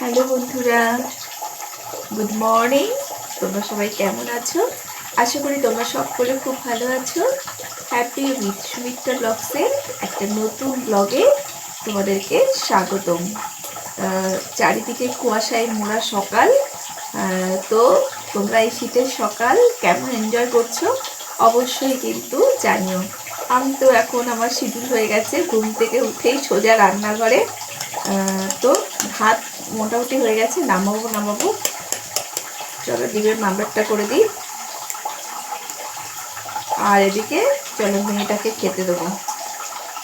Hello বন্ধুরা good morning তোমরা সবাই কেমন আছো? আশা করি তোমরা সকলে খুব ভালো আছো। হ্যাপি উইথ সুমিত্রা ব্লগসের একটা নতুন ব্লগে তোমাদেরকে স্বাগতম। চারিদিকে কুয়াশায় মোড়া সকাল। তো তোমরা এই শীতের সকাল কেমন এনজয় করছ অবশ্যই কিন্তু জানিও। আমি তো এখন আমার শিডিউল হয়ে গেছে, ঘুম থেকে উঠেই সোজা রান্নাঘরে। তো ভাত মোটামুটি হয়ে গেছে, নামাবো নামাবো। চলো ডিমের মামলাটা করে দিই। আর এদিকে চলো মেয়েটাকে খেতে দেবো।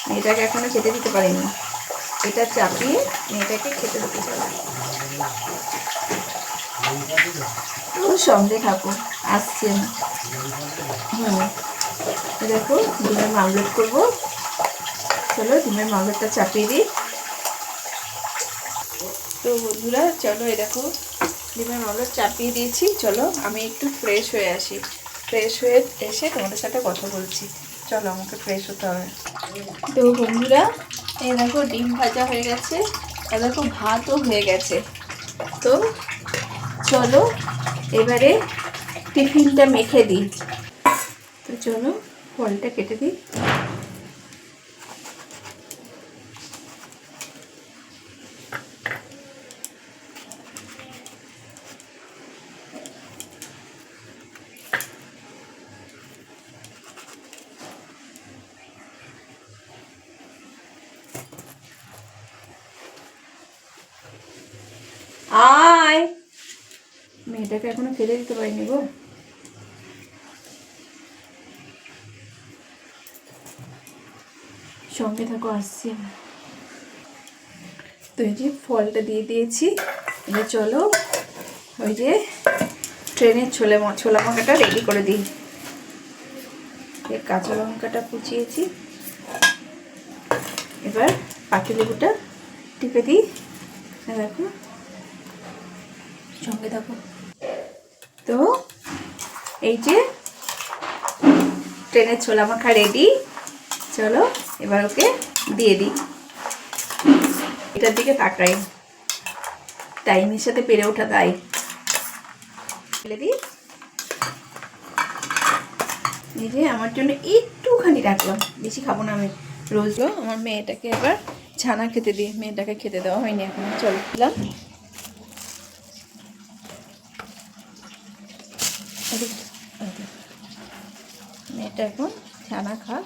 মেয়েটাকে এখনও খেতে দিতে পারিনি। এটা চাপিয়ে মেয়েটাকে খেতে দিতে চলো। সঙ্গে থাকো আসছি হুম। দেখো, ডিমের মামলেট করব। চলো ডিমের মামলেটটা চাপিয়ে দিই। তো বন্ধুরা, চলো এই দেখো, ডিমের মামলা চাপিয়ে দিয়েছি। চলো, আমি একটু ফ্রেশ হয়ে আসি। ফ্রেশ হয়ে এসে তোমাদের সাথে কথা বলছি। চলো, আমাকে ফ্রেশ হতে হবে। তো বন্ধুরা, এই দেখো, ডিম ভাজা হয়ে গেছে। আর দেখো, ভাতও হয়ে গেছে। তো চলো, এবারে টিফিনটা মেখে দিই। তো চলো, ফলটা কেটে দিই। আয়। মেয়েটাকে এখনও ফেলে দিতে পারিনি গো। সঙ্গে থাকো, আসছি। তো এই যে ফলটা দিয়ে দিয়েছি, এবার চলো ওই যে ট্রেনের ছোলে ছোলা মাখাটা রেডি করে দিই। এই কাঁচা লঙ্কাটা কুচিয়েছি। এবার পাতিলেবুটা টিপে দিই। দেখো। সঙ্গে থাকো। তো এই যে ট্রেনের ছোলা মাখা রেডি চলো এবার ওকে দিয়ে দিই। এটার দিকে তাকাই। টাইমের সাথে পেরে ওঠা তাই। ফেলে দিই। এই যে আমার জন্য একটুখানি রাখলাম। বেশি খাব না আমি। রোজ আমার মেয়েটাকে এবার ছানা খেতে দিই। মেয়েটাকে খেতে দেওয়া হয়নি এখন। চল মেয়েটা এখন ছানা খা।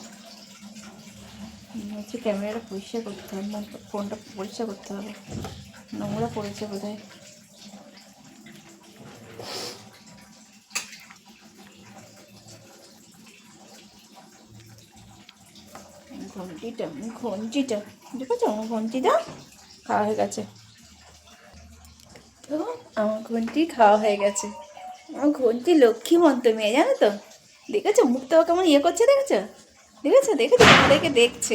হচ্ছে ক্যামেরাটা পরিষ্কার করতে হবে না, ফোনটা পরিষ্কার করতে হবে। নোংরা পড়েছে বোধ হয় ঘন্টিটা ঘন্টিটা দেখেছ? আমার ঘন্টিটা খাওয়া হয়ে গেছে। তো আমার ঘন্টি খাওয়া হয়ে গেছে। আমার ঘন্টি লক্ষ্মীমন্ত মেয়ে জানো তো? দেখেছ? মুখটাও কেমন ইয়ে করছে দেখেছ? দেখেছ? দেখেছ? আমাদেরকে দেখছে।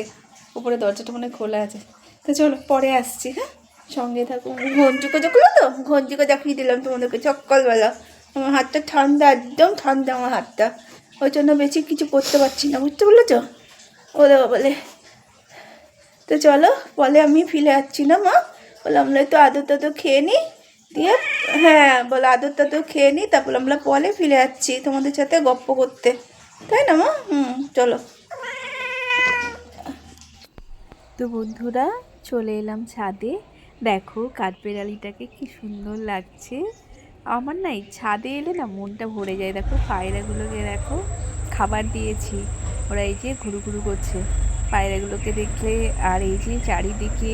উপরে দরজাটা মনে খোলা আছে। তো চলো, পরে আসছি হ্যাঁ? সঙ্গে থাকো। ঘন্টিকে দেখল তো? ঘন্টিকে দেখিয়ে দিলাম তোমাদেরকে, সকালবেলা। আমার হাতটা ঠান্ডা, একদম ঠান্ডা আমার হাতটা। ওই জন্য বেশি কিছু করতে পারছি না, বুঝতে তো ওরে বলে তো চলো বলে আমি ফিরে যাচ্ছি না মা? বলে আমরা একটু আদর টাদর খেয়ে নিই দিয়ে হ্যাঁ বলে আদর টাদর খেয়ে নিই তারপর আমরা পরে ফিরে যাচ্ছি তোমাদের সাথে গপ্প করতে। তাই না, মা? হুম, চলো। তো বন্ধুরা, চলে এলাম ছাদে। দেখো, কাঠবেড়ালিটাকে কি সুন্দর লাগছে। আমার না এই ছাদে এলে না মনটা ভরে যায়। দেখো, পায়রাগুলোকে দেখো, খাবার দিয়েছি। ওরা এই যে ঘুরু ঘুরু করছে। পায়রাগুলোকে দেখলে আর এই যে চারিদিকে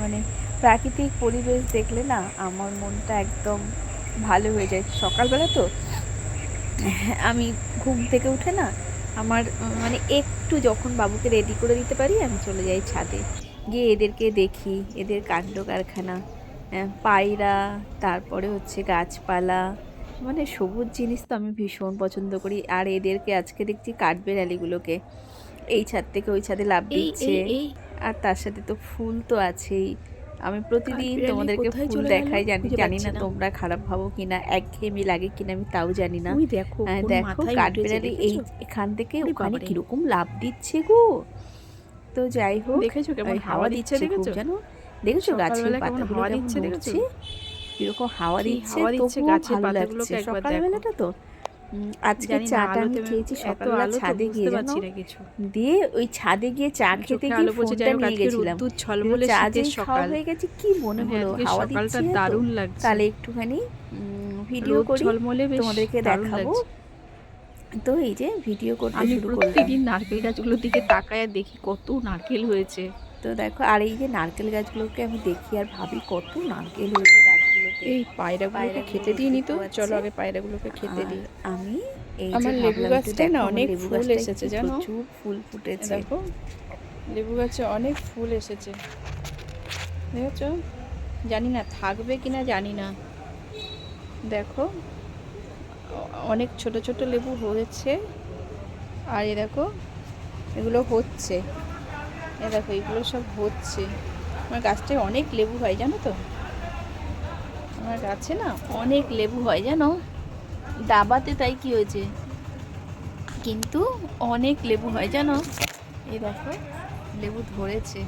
মানে প্রাকৃতিক পরিবেশ দেখলে না আমার মনটা একদম ভালো হয়ে যায়। সকালবেলা তো আমি ঘুম থেকে উঠে না আমার মানে একটু যখন বাবুকে রেডি করে দিতে পারি আমি চলে যাই ছাদে। গিয়ে এদেরকে দেখি, এদের কাণ্ড কারখানা পায়রা, তারপরে হচ্ছে গাছপালা মানে সবুজ জিনিস তো আমি ভীষণ পছন্দ করি। আর এদেরকে আজকে দেখছি কাঠবেড়ালিগুলোকে। এই ছাদ থেকে ওই ছাদে লাভ দিচ্ছে। আর তার সাথে তো ফুল তো আছেই। আমি প্রতিদিন তোমাদেরকে ফুল দেখাই জানি জানি না। তোমরা খারাপ ভাবো কিনা একঘেয়েমি লাগে কিনা আমি তাও জানি না। দেখো হ্যাঁ, দেখো কাঠবিড়ালি এই এখান থেকে ওখানে কীরকম লাভ দিচ্ছে গো। তো যাই হোক দেখেছ কেমন হাওয়া দিচ্ছে দেখেছ? জানো? দেখেছ গাছের কেমন পাতাগুলো হাওয়া কেমন দিচ্ছে? এরকম হাওয়া দিচ্ছে হাওয়া দিচ্ছে তবুও ভালো লাগছে। একবার দেখো। সকালবেলাটা তো আজকে চাটা আমি খেয়েছি সকালবেলা ছাদে গিয়ে জানো? দিয়ে ওই ছাদে গিয়ে চা খেতে গিয়ে ফোনটা নিয়ে গেছিলাম। চা খাওয়া সকাল। হয়ে গেছে কি মনে হ্যাঁ, হলো? হাওয়া দিচ্ছে দারুণ লাগছে। তাহলে একটুখানি ভিডিও করি। তোমাদেরকে দেখাবো। তো এই যে ভিডিও করতে শুরু করলাম। প্রতিদিন নারকেল গাছগুলোর দিকে তাকায় দেখি কত নারকেল হয়েছে। তো দেখো আর এই যে নারকেল গাছগুলোকে আমি দেখি আর ভাবি কত নারকেল হয়েছে। এই পায়রাগুলোকে পায়রাগুলো খেতে দিই নি তো। চলো। আগে পায়রাগুলোকে খেতে দিই। আমি এই আমার লেবু গাছটায় না অনেক ফুল এসেছে জানো? প্রচুর ফুল ফুটেছে। দেখো লেবু গাছে অনেক ফুল এসেছে। দেখেছ? জানি না থাকবে কিনা জানি না। দেখো অনেক ছোট ছোট লেবু হয়েছে। আর এ দেখো এগুলো হচ্ছে। এ দেখো এগুলো সব হচ্ছে। আমার গাছটায় অনেক লেবু হয় জানো তো? আমার গাছে না অনেক লেবু হয়, জানো? দাবাতে তাই কি হয়েছে? কিন্তু অনেক লেবু হয়, জানো? এই দেখো, লেবু ধরেছে।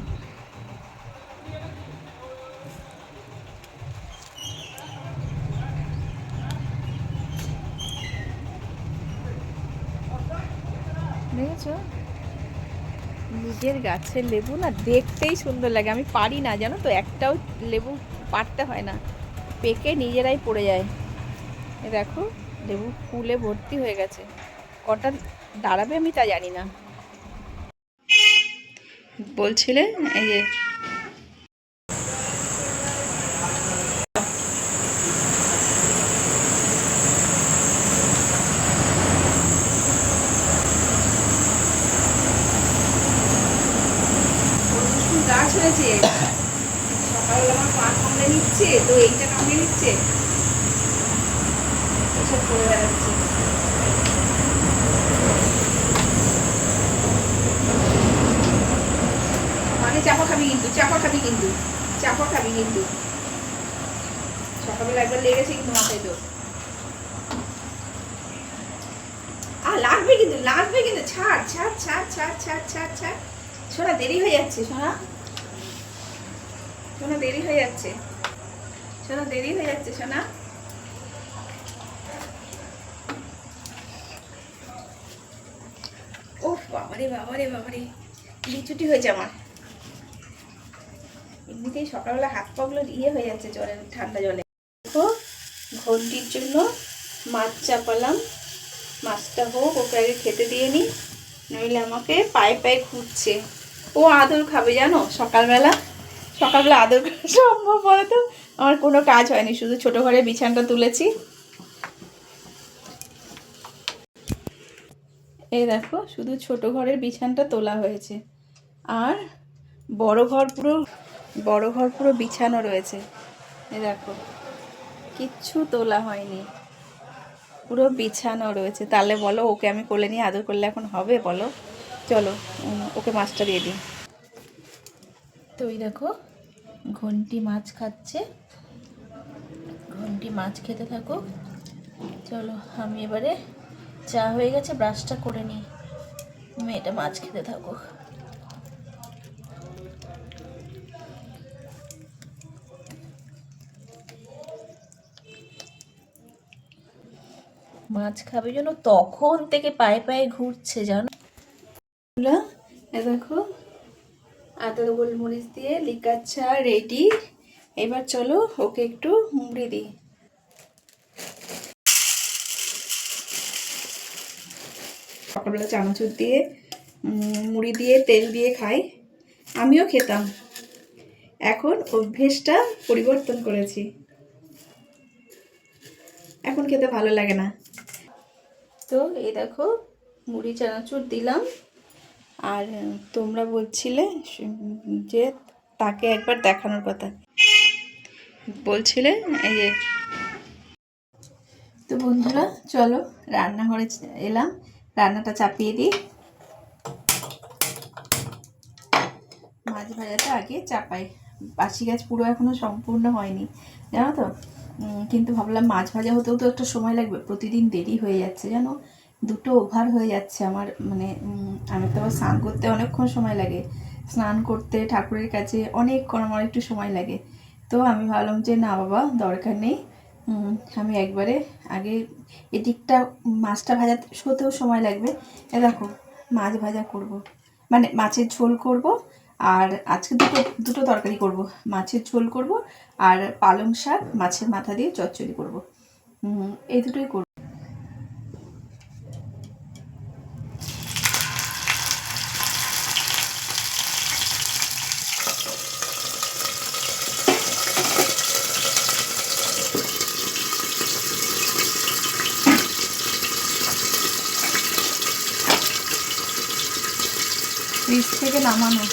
নিজের গাছের লেবু না দেখতেই সুন্দর লাগে। আমি পারি না, জানো তো? একটাও লেবু পারতে হয় না। পেকে নিজেরাই পড়ে যায়। এ দেখো, লেবু ফুলে ভর্তি হয়ে গেছে। কটা দাঁড়াবে আমি তা জানি না। বলছিলে, এই যে গাছ হয়েছে। সকালবেলা আমার পা কামড়ে নিচ্ছে, তো এইটা কামড়ে নিচ্ছে। এসব করে বেড়াচ্ছে। মানে চাপা খাবি কিন্তু, চাপা খাবি কিন্তু, চাপা খাবি কিন্তু। সকালবেলা একবার লেগেছে কিন্তু মাথায় তো। আ লাগবে কিন্তু লাগবে কিন্তু, ছাড় ছাড় ছাড় ছাড় ছাড় ছাড় ছাড়। শোনা দেরি হয়ে যাচ্ছে শোনা শোনা, দেরি হয়ে যাচ্ছে। শোনা, দেরি হয়ে যাচ্ছে, শোনা। ওহ বাবারে বাবারে বাবারে। বিচুটি হয়েছে আমার। এমনিতেই সকালবেলা হাত পাগুলো ইয়ে হয়ে যাচ্ছে জলে, ঠান্ডা জলে। দেখো, ঘন্টির জন্য মাছ চাপালাম। মাছটা হোক, ওকে আগে খেতে দিয়ে নিই নইলে আমাকে পায়ে পায়ে ঘুরছে ও আদর খাবে, জানো? সকালবেলা সকালবেলা আদর করা সম্ভব বলতো? আমার কোনো কাজ হয়নি, শুধু ছোট ঘরে বিছানটা তুলেছি। এই দেখো, শুধু ছোট ঘরের বিছানটা তোলা হয়েছে। আর বড় ঘর পুরো, বড় ঘর পুরো বিছানো রয়েছে। এ দেখো, কিচ্ছু তোলা হয়নি। পুরো বিছানো রয়েছে। তাহলে বলো, ওকে আমি কোলে নিয়ে আদর করলে এখন হবে, বলো? চলো ওকে মাছটা দিয়ে দিই। তো ওই দেখো ঘন্টি মাছ খাচ্ছে। ঘন্টি মাছ খেতে থাকো। চলো, আমি এবারে চা হয়ে গেছে, ব্রাশটা করে নিই। মেয়েটা মাছ খেতে থাকো। মাছ খাবে জন্য তখন থেকে পায়ে পায়ে ঘুরছে, জানো? দেখো আদা গোলমরিচ দিয়ে লিকার চা রেডি এবার চলো ওকে একটু মুড়ি দিই। সকালবেলা চানাচুর দিয়ে মুড়ি দিয়ে তেল দিয়ে খাই। আমিও খেতাম। এখন অভ্যেসটা পরিবর্তন করেছি। এখন খেতে ভালো লাগে না। তো এই দেখো, মুড়ি চানাচুর দিলাম। আর তোমরা বলছিলে যে তাকে একবার দেখানোর কথা। বলছিলে এই যে। তো বন্ধুরা, চলো রান্নাঘরে এলাম। রান্নাটা চাপিয়ে দিই। মাছ ভাজাটা আগে চাপাই। বাসি গাছ পুরো এখনও সম্পূর্ণ হয়নি, জানো তো? কিন্তু ভাবলাম মাছ ভাজা হতেও তো একটা সময় লাগবে। প্রতিদিন দেরি হয়ে যাচ্ছে, জানো? দুটো ওভার হয়ে যাচ্ছে আমার মানে আমি তো স্নান করতে অনেকক্ষণ সময় লাগে। স্নান করতে ঠাকুরের কাছে অনেকক্ষণ আমার একটু সময় লাগে। তো আমি ভাবলাম যে, না বাবা, দরকার নেই। আমি একবারে আগে এদিকটা মাছটা ভাজা হতেও সময় লাগবে। এ দেখো, মাছ ভাজা করব। মানে মাছের ঝোল করব আর আজকে দুটো দুটো তরকারি করব। মাছের ঝোল করব আর পালং শাক, মাছের মাথা দিয়ে চচ্চড়ি করব। এই দুটোই করব। ফ্রিজ থেকে নামানো।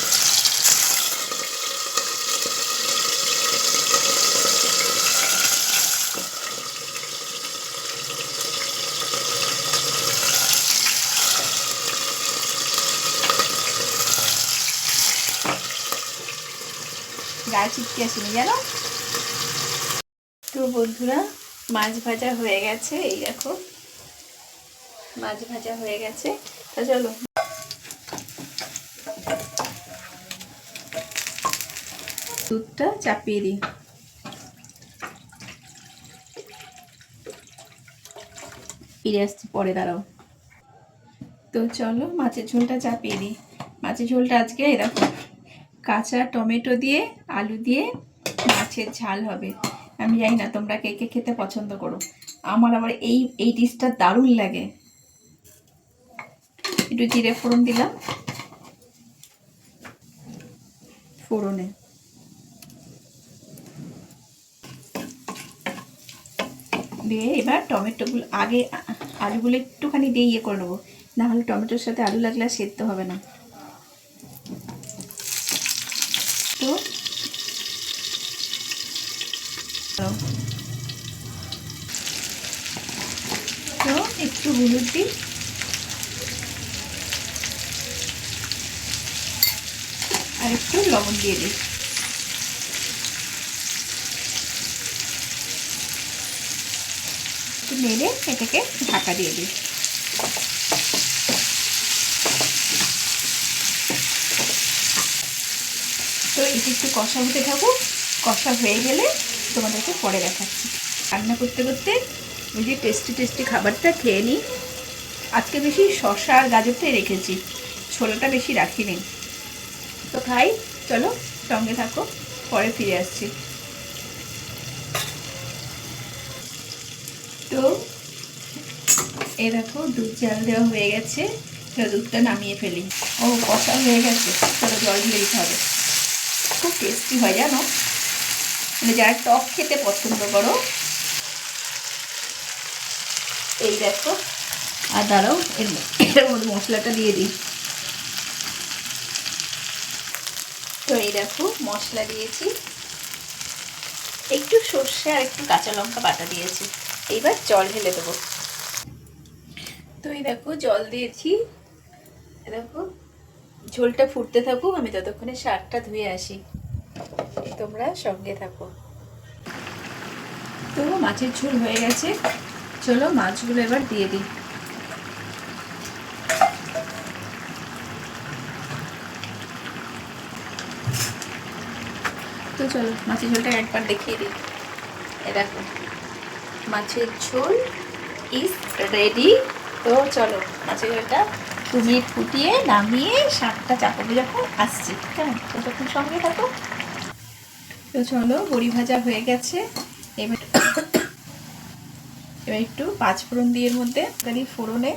গায়ে চিটকে আসেনি, জানো? তো বন্ধুরা, মাছ ভাজা হয়ে গেছে, এই দেখো। মাছ ভাজা হয়ে গেছে। তো চলো দুধটা চাপিয়ে দিই। ফিরে আসছি পরে, দাঁড়াও। তো চলো, মাছের ঝোলটা চাপিয়ে দিই। মাছের ঝোলটা আজকে এরকম কাঁচা টমেটো দিয়ে, আলু দিয়ে মাছের ঝাল হবে। আমি জানি না তোমরা কে খেতে পছন্দ করো। আমার আবার এই এই ডিশটা দারুণ লাগে। একটু জিরে ফোড়ন দিলাম। ফোড়নে। দিয়ে এবার টমেটোগুলো আগে আলুগুলো একটুখানি দিয়ে ইয়ে করে নেব। না হলে টমেটোর সাথে আলু লাগলে সেদ্ধ হবে না। তো তো একটু হলুদ দিই। আর একটু লবণ দিয়ে দিই। একটু নেড়ে এটাকে ঢাকা দিয়ে দিই। তো এটি একটু কষা হতে থাকুক, কষা হয়ে গেলে তোমাদেরকে পরে দেখাচ্ছি। রান্না করতে করতে ওই যে টেস্টি টেস্টি খাবারটা খেয়ে নিই। আজকে বেশি শসা আর গাজরটাই রেখেছি, ছোলাটা বেশি রাখিনি। তো খাই, চলো সঙ্গে থাকো, পরে ফিরে আসছি। তো এই দেখো, দুধ জাল দেওয়া হয়ে গেছে। দুধটা নামিয়ে ফেলি। ও, কষা হয়ে গেছে। চলো জল দিয়ে দিতে হবে। খুব টেস্টি হয়, জানো? মানে যারা টক খেতে পছন্দ করো, এই দেখো। আর দাঁড়াও, এর এর মধ্যে মশলাটা দিয়ে দিই। তো এই দেখো, মশলা দিয়েছি। একটু সর্ষে আর একটু কাঁচা লঙ্কা বাটা দিয়েছি। এইবার জল ঢেলে দেবো। তো এই দেখো, জল দিয়েছি। দেখো, ঝোলটা ফুটতে থাকুক, আমি ততক্ষণে শাকটা ধুয়ে আসি। তোমরা সঙ্গে থাকো। তো মাছের ঝোল হয়ে গেছে। চলো মাছগুলো এবার দিয়ে দিই। তো চলো, মাছের ঝোলটা একবার দেখিয়ে দিই। এ দেখো। মাছের ঝোল ইজ রেডি তো চলো, মাছের ঝোলটা মিনিট ফুটিয়ে নামিয়ে শাকটা চাপাবো যখন আসছি, কেমন? ততক্ষণ সঙ্গে থাকো। তো চলো, বড়ি ভাজা হয়ে গেছে। এবার এবার একটু পাঁচ ফোড়ন দিয়ে মধ্যে তাহলে ফোড়নে।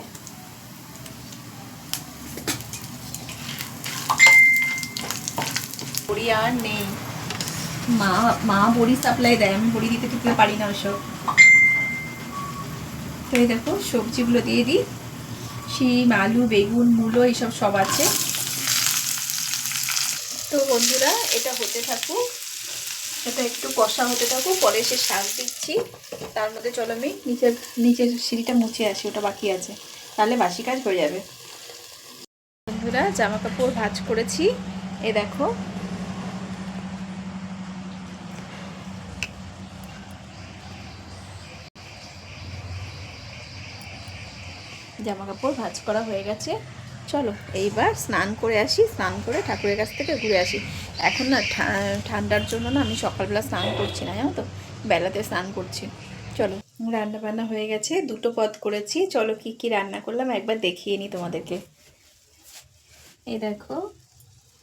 বড়ি আর নেই। মা মা বড়ি সাপ্লাই দেয়, আমি বড়ি দিতে ঠিক পারি না ওসব। তো এই দেখো, সবজিগুলো দিয়ে দিই। শিম, আলু, বেগুন, মূলো, এইসব সব আছে। তো বন্ধুরা, এটা হতে থাকুক, এটা একটু কষা হতে থাকুক, পরে সে শাক দিচ্ছি। তার মধ্যে চলো আমি নিচের নিচের সিঁড়িটা মুছে আসি, ওটা বাকি আছে। তাহলে বাসি কাজ হয়ে যাবে। বন্ধুরা জামা কাপড় ভাজ করেছি। এ দেখো জামা কাপড় ভাজ করা হয়ে গেছে। চলো, এইবার স্নান করে আসি, স্নান করে ঠাকুরের কাছ থেকে ঘুরে আসি। এখন না ঠান্ডার জন্য না আমি সকালবেলা স্নান করছি না, জানো তো? বেলাতে স্নান করছি। চলো রান্না বান্না হয়ে গেছে, দুটো পদ করেছি। চলো, কি কি রান্না করলাম একবার দেখিয়ে নিই তোমাদেরকে। এই দেখো,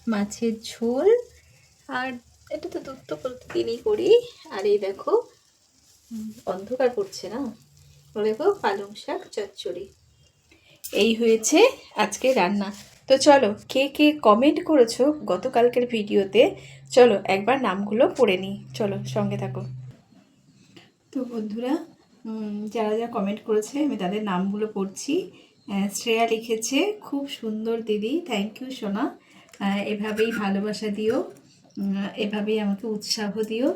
মাছের ঝোল। আর এটা তো দুধ তো প্রতিদিনই করি। আর এই দেখো অন্ধকার করছে না? দেখো, পালং শাক, চচ্চড়ি। এই হয়েছে আজকে রান্না। তো চলো, কে কে কমেন্ট করেছ গতকালকের ভিডিওতে? চলো, একবার নামগুলো পড়ে নিই। চলো, সঙ্গে থাকো। তো বন্ধুরা যারা যারা কমেন্ট করেছে, আমি তাদের নামগুলো পড়ছি। শ্রেয়া লিখেছে, খুব সুন্দর দিদি থ্যাংক ইউ সোনা। এভাবেই ভালোবাসা দিও। এভাবেই আমাকে উৎসাহ দিও।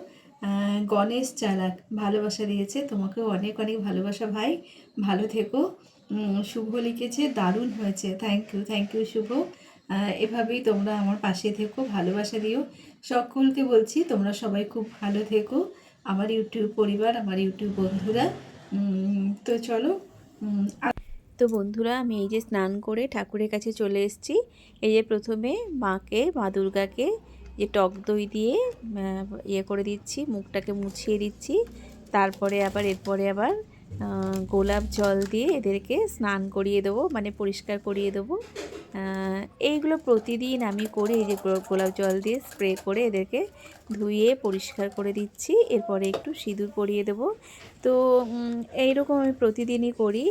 গণেশ চালাক, ভালোবাসা দিয়েছে। তোমাকেও অনেক অনেক ভালোবাসা ভাই। ভালো থেকো। শুভ লিখেছে, দারুণ হয়েছে। Thank you thank you Shubho. এভাবেই তোমরা আমার পাশে থেকো, ভালোবাসা দিও। সকলকে বলছি, তোমরা সবাই খুব ভালো থেকো। আমার ইউটিউব পরিবার, আমার ইউটিউব বন্ধুরা। তো চলো তো বন্ধুরা, আমি এই যে স্নান করে ঠাকুরের কাছে চলে এসেছি। এই যে প্রথমে মাকে, মা দুর্গাকে যে টক দই দিয়ে ইয়ে করে দিচ্ছি, মুখটাকে মুছিয়ে দিচ্ছি। তারপরে আবার, এরপরে আবার গোলাপ জল দিয়ে এদেরকে স্নান করিয়ে দেবো মানে পরিষ্কার করিয়ে দেবো। এইগুলো প্রতিদিন আমি করি এই যে গোলাপ জল দিয়ে স্প্রে করে এদেরকে ধুয়ে পরিষ্কার করে দিচ্ছি। এরপরে একটু সিঁদুর পরিয়ে দেবো। তো এইরকম আমি প্রতিদিনই করি।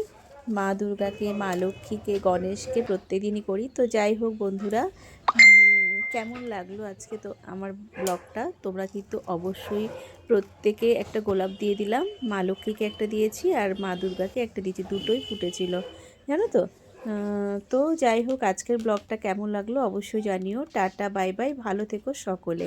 মা দুর্গাকে, মা লক্ষ্মীকে, গণেশকে প্রত্যেকদিনই করি। তো যাই হোক বন্ধুরা কেমন লাগল আজকে তো আমার ব্লগটা? তোমরা কিন্তু অবশ্যই প্রত্যেকে একটা গোলাপ দিয়ে দিলাম, মা লক্ষ্মীকে একটা দিয়েছি আর মা দুর্গাকে একটা দিয়েছি, দুটোই ফুটেছিল, জানো তো? তো যাই হোক, আজকের ব্লগটা কেমন লাগল অবশ্যই জানিও। টাটা, বাই বাই, ভালো থেকো সকলে।